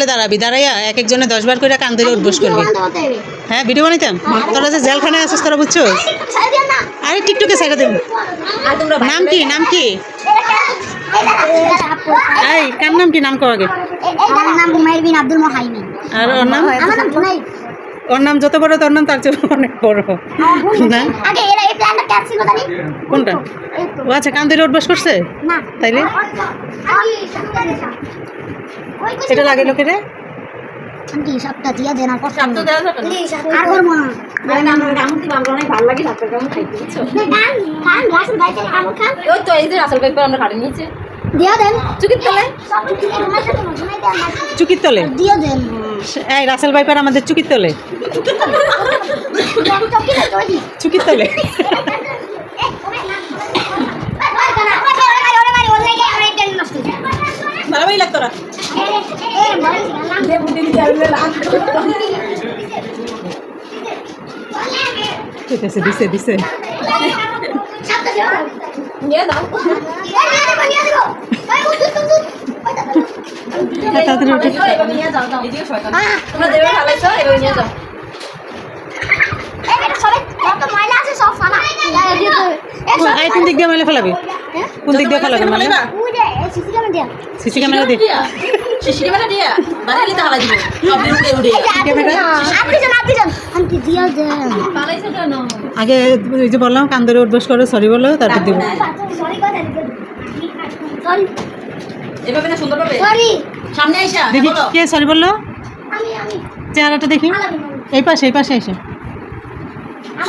দেয়ালে দাঁড়াবি দাঁড়াইয়া এক একজনে দশ বার করে কান ধরে উঠবোস করবি। হ্যাঁ ভিডিও বানাইতাম? তোরা যে জেলখানায় আছিস তোরা বুঝছ? আরে টিকটকে সাইডে দেব। নাম কি নাম কি? এই কার নাম কি? নাম কো আগে। নাম হুমায়ুর বিন আব্দুল মোহাইমিন আর ওর নাম? আমার নাম হুমায়ুর ওর নাম যত বড় তোর নাম তার চেয়ে অনেক বড়। না? আগে এরা এই প্ল্যানটা ক্যাচ ছিল কোনটা? ও আচ্ছা কান ধরে উঠবোস করছে? না। তাইলে? এটা এটা লাগে লোকেরে? আন্টি সবটা দিয়া দেন আর কষ্ট সাপ তো দেওয়া যাবে না। আর করব না। মানে আমার কামড় দিবা, আমার অনেক ভালো লাগে সাপের কামড় খাইতে, বুঝছ? খান খান রাসেল ভাই থেকে আমল খান ওই তো এই যে রাসেল ভাই আমরা খাটে নিয়েছে। দিয়া দেন। চুকির তলে? তলে দিয়া দেন। এই রাসেল ভাইপার আমাদের চুকির তলে। চুকির তলে। ভালোই লাগতো না ঠিক আছে দিছে দিছে নিয়ে দাও হ্যাঁ, তাড়াতাড়ি উঠে নিয়ে যাও দাও এদিকে শয়তান তোমরা দেবে ফেলাইছো এবার নিয়ে যাও এই কোন দিক দিয়ে মেলে ফেলাবি কোন দিক দিয়ে ফেলাবি মানে? সিসি ক্যামেরা দিয়ে। বেলা দিয়া। তাহলে দিবে। সব উড়ে উড়ে পালাইছো কেন? আগে ওই যে বললাম কান ধরে করে সরি বলো তারপর দিব। এভাবে না সুন্দর পাবে সরি সামনে আইসা দেখি কে সরি বলল? আমি আমি। চেহারাটা দেখি। এই পাশে এই পাশে এসে।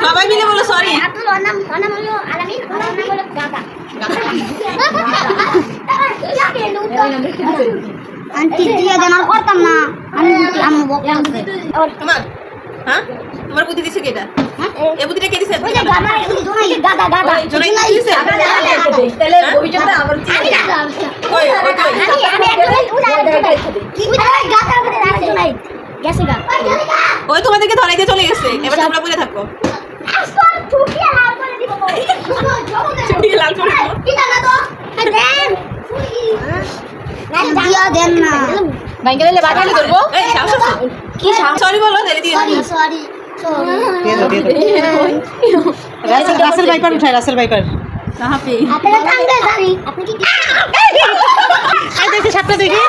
সবাই মিলে বলো সরি আব্দুল অনাম অনাম হলো আলামিন অনাম হলো গাগা আন্টি দিয়ে দেন আর করতাম না। আন্টি আমি বকলাম তোমার হ্যাঁ? তোমার বুদ্ধি দিছে কেটা এ বুদ্ধিটা কে দিছে? ওই যে গাদা জোনাই গাদা গাদা জোনাই দিছে? তাহলে ভবিষ্যতে আবার আমি গাদা ওই ওই আমি আমি একদম কি উড়াই গাদা করে রাখি জোনাই। গেছে গা। ওই তোমাদেরকে ধরাইতে চলে গেছে। এবার তোমরা বলে থাকো লাল করে দিব ছুটিয়ে লাল করে দিব। কি জানা তো দেন দিয়া দেন না ব্যাংকে দিলে বাগালে ধরবো কি সরি বলো sorry sorry Russell Russell viper উঠায় রাসেল ভাইপার আপনি কি সাপটা দেখি